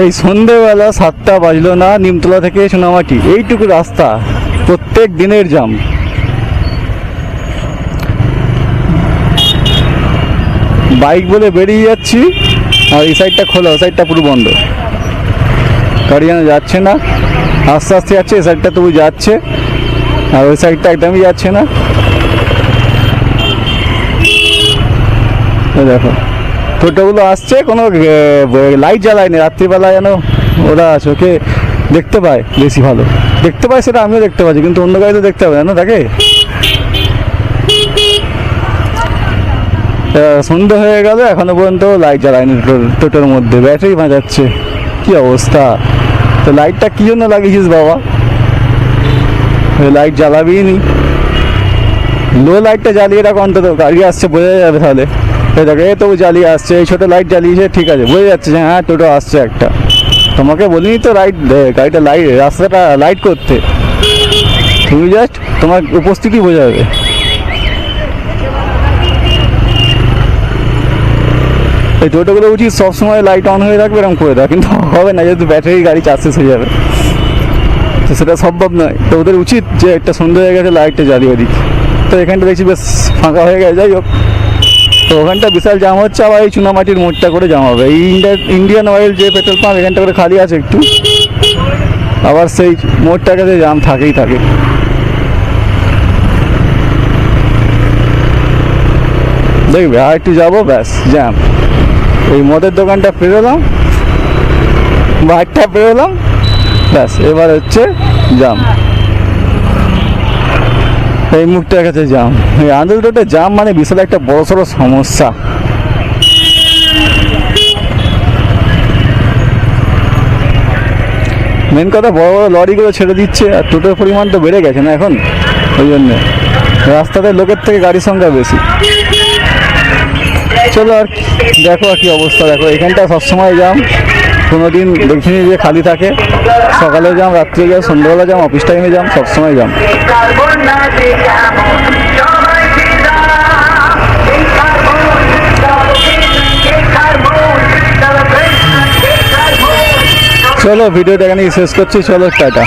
এই সন্ধেবেলা সাতটা বাজলো না নিমতলা থেকে সোনামাটি। এইটুকু রাস্তা, প্রত্যেক দিনের জাম। বাইক বলে বেরিয়ে যাচ্ছি, আর এই সাইডটা খোলা, ওই সাইডটা পুরো বন্ধ। গাড়ি যেন যাচ্ছে না, আস্তে আস্তে যাচ্ছে, এই সাইডটা তবু যাচ্ছে, আর ওই সাইডটা একদমই যাচ্ছে না। দেখো। টোটোগুলো আসছে, কোনো লাইট জ্বালায়নি রাত্রিবেলা যেন ওরা চোখে দেখতে পায় বেশি ভালো। দেখতে পায় সেটা আমিও দেখতে পাচ্ছি, কিন্তু অন্য গাড়ি তো দেখতে পাবে না তাকে সন্ধে হয়ে গেল, এখনও পর্যন্ত লাইট জ্বালায়নি টোটোর মধ্যে, ব্যাটারি বাজাচ্ছে। কি অবস্থা? তো লাইটটা কি জন্য লাগিয়েছিস বাবা? লাইট জ্বালাবি নি। লো লাইটটা জ্বালিয়ে রাখো অন্তত গাড়ি আসছে, বোঝা যাবে তাহলে। এই দেখো, এই তবু জ্বালিয়ে আসছে, এই ছোটো লাইট জ্বালিয়েছে, ঠিক আছে, বোঝা যাচ্ছে যে হ্যাঁ টোটো আসছে একটা। তোমাকে বলিনি তো লাইট গাড়িটা লাইট রাস্তাটা লাইট করতে। তুমি জাস্ট তোমার উপস্থিতি বোঝাবে। এই টোটোগুলো উচিত সবসময় লাইট অন হয়ে রাখবে এরকম করে দেওয়া কিন্তু হবে না, যেহেতু ব্যাটারি গাড়ি চার্জ শেষ হয়ে যাবে। তো সেটা সম্ভব নয়। তো ওদের উচিত যে একটা সুন্দর হয়ে গেছে লাইটটা জ্বালিয়ে দিক। তো এখানটা দেখছি বেশ ফাঁকা হয়ে গেছে, যাই হোক। তো ওখানটা বিশাল জাম হচ্ছে, আবার এই চুনামাটির মোড়টা করে জাম হবে। এই ইন্ডিয়া ইন্ডিয়ান অয়েল যে পেট্রোল পাম্প এখানটা করে খালি আছে একটু, আবার সেই মোড়টার কাছে জাম থাকেই থাকে। দেখবে আর একটু যাব, ব্যাস জ্যাম এই মদের দোকানটা পেরোলাম বাইকটা পেরোলাম, ব্যাস, এবার হচ্ছে জাম এই মুখটার কাছে জাম এই আন্দোলন রোডে জাম মানে বিশাল একটা বড় সড়ো সমস্যা। মেন কথা বড় বড় লরিগুলো ছেড়ে দিচ্ছে আর টোটোর পরিমাণ তো বেড়ে গেছে না এখন? ওই জন্যে। রাস্তাতে লোকের থেকে গাড়ির সংখ্যা বেশি। চলো আর দেখো আর কি অবস্থা, দেখো, এখানটা সবসময় যাম কোনো দিন দেখিনি যে খালি থাকে। সকালে যাম, রাত্রে যাম, সন্ধ্যাবেলা যাম অফিস টাইমে যাম, সবসময় যাম। চলো ভিডিওটা এখানে শেষ করছি, চলো, টাটা।